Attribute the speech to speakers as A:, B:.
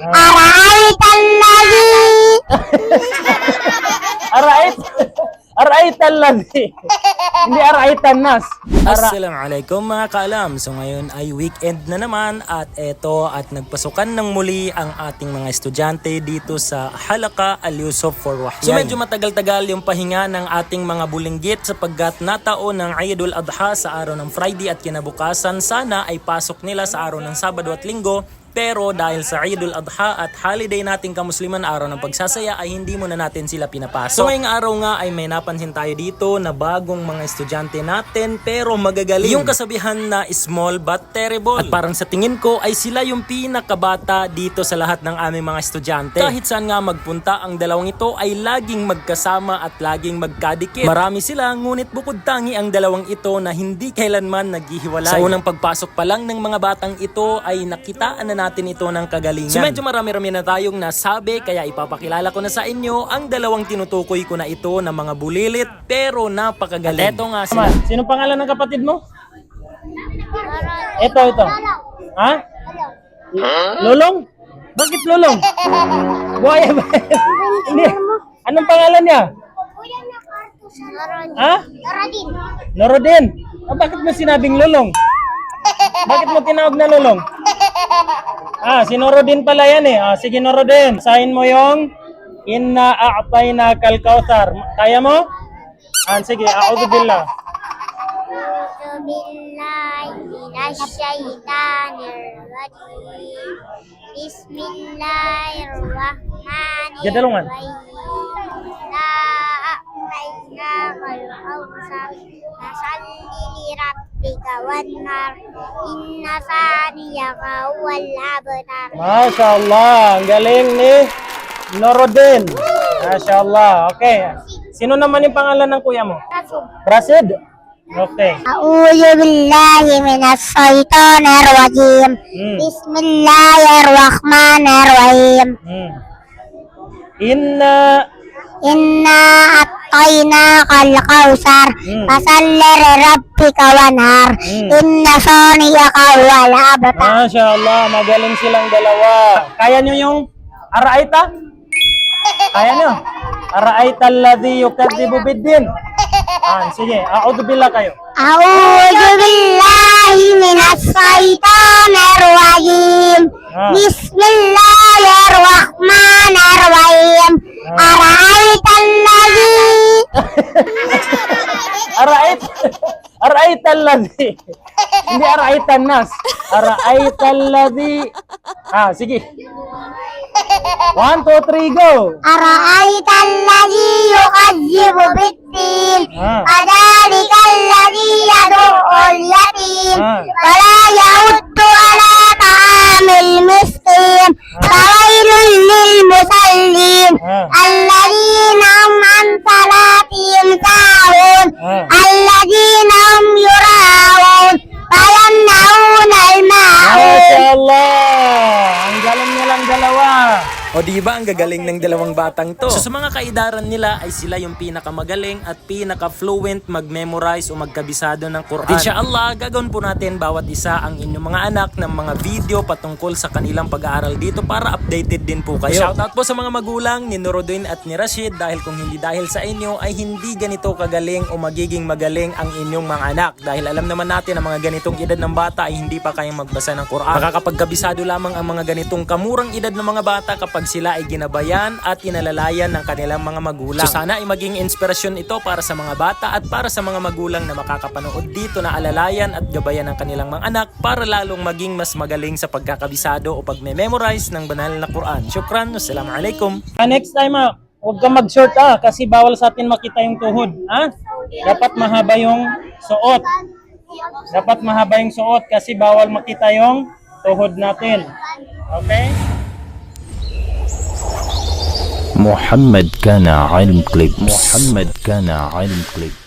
A: أرأيت الذي أرأيت أرأيت الذي Hindi arayt nas.
B: Assalamualaikum mga kaalam. So ngayon ay weekend na naman at eto at nagpasukan ng muli ang ating mga estudyante dito sa Halaka Al Yusuf for Wahyan. So medyo matagal-tagal yung pahinga ng ating mga bulinggit sapagkat nataon ng Eidul Adha sa araw ng Friday at kinabukasan sana ay pasok nila sa araw ng Sabado at Linggo pero dahil sa Eidul Adha at holiday nating kamusliman araw ng pagsasaya ay hindi muna natin sila pinapasok. So ngayong araw nga ay may napansin tayo dito na bagong mga estudyante natin pero magagaling. Yung kasabihan na small but terrible. At parang sa tingin ko ay sila yung pinakabata dito sa lahat ng aming mga estudyante. Kahit saan nga magpunta ang dalawang ito ay laging magkasama at laging magkadikit. Marami sila ngunit bukod tangi ang dalawang ito na hindi kailanman naghihiwalay. Sa unang pagpasok pa lang ng mga batang ito ay nakitaan na natin ito ng kagalingan. So medyo marami-rami na tayong nasabi kaya ipapakilala ko na sa inyo ang dalawang tinutukoy ko na ito na mga bulilit pero napakagaling. Eto nga sila.
A: Sino pangalan ng kapatid mo? Ito, ito. Ha? Lolong? Bakit lolong? Buhaya ba? Hindi. Anong pangalan niya? Ha?
C: Noradin.
A: Norodin. Ah, bakit mo sinabing lolong? Bakit mo tinawag na lolong? Ah, sinuro din pala yan eh. Ah, sige, nuro din. Sign mo yung Inna a'tay na kalkautar. Kaya mo? Ah, sige, a'udhu billah.
C: A'udhu billahi minash shaitanir rajim. Bismillahirrahmanirrahim. Jadalungan. Na
A: a'tay
C: na kalkautar. Nasalli li فصل لربك وانهر إن ثانيك هو الأبتر
A: Masya Allah, ang galing ni Norodin. Masya Allah, okay. Sino naman yung pangalan ng kuya mo? Prasid? Okay.
C: أعوذ بالله من الشيطان الرجيم
A: Hmm.
C: بسم الله الرحمن الرحيم
A: Hmm. Inna
C: Inna atayna kal
A: kausar
C: mm. Fasallere rabbika
A: wanhar
C: mm. Inna soniyaka wal abata
A: Masya Allah, magaling silang dalawa Kaya nyo yung araita? Kaya nyo? Araita alladhi yukadibu biddin Ah, sige, audu billah kayo
C: Audu billahi minas shaitanir rajim
A: ah.
C: Bismillahirrahmanirrahim ah. Araita
A: Arait Araita alladhi. Hindi araita nas. Araita alladhi. Ah, sige. One, two, three, go.
C: أرأيت الذي يكذب بالدين
A: Ah.
C: فذلك الذي يدع اليتيم
A: Ah.
C: ولا يحض على طعام المسكين فويل للمصلين
A: Ah. Allah.
B: O di ba ang gagaling ng dalawang batang to? So sa mga kaidaran nila ay sila yung pinakamagaling at pinaka-fluent mag-memorize o magkabisado ng Quran. Inshallah, gagawin po natin bawat isa ang inyong mga anak ng mga video patungkol sa kanilang pag-aaral dito para updated din po kayo. Shoutout po sa mga magulang ni Nuruddin at ni Rashid dahil kung hindi dahil sa inyo ay hindi ganito kagaling o magiging magaling ang inyong mga anak. Dahil alam naman natin ang mga ganitong edad ng bata ay hindi pa kayang magbasa ng Quran. Makakapagkabisado lamang ang mga ganitong kamurang edad ng mga bata kapag sila ay ginabayan at inalalayan ng kanilang mga magulang. So sana ay maging inspirasyon ito para sa mga bata at para sa mga magulang na makakapanood dito na alalayan at gabayan ng kanilang mga anak para lalong maging mas magaling sa pagkakabisado o pagme-memorize ng banal na Quran. Shukran. Assalamualaikum.
A: Ah, next time ah, huwag kang mag-short ah, kasi bawal sa atin makita yung tuhod. Ha? Dapat mahaba yung suot. Dapat mahaba yung suot kasi bawal makita yung tuhod natin. Okay?
D: محمد كان علم كليبس محمد كان علم كليبس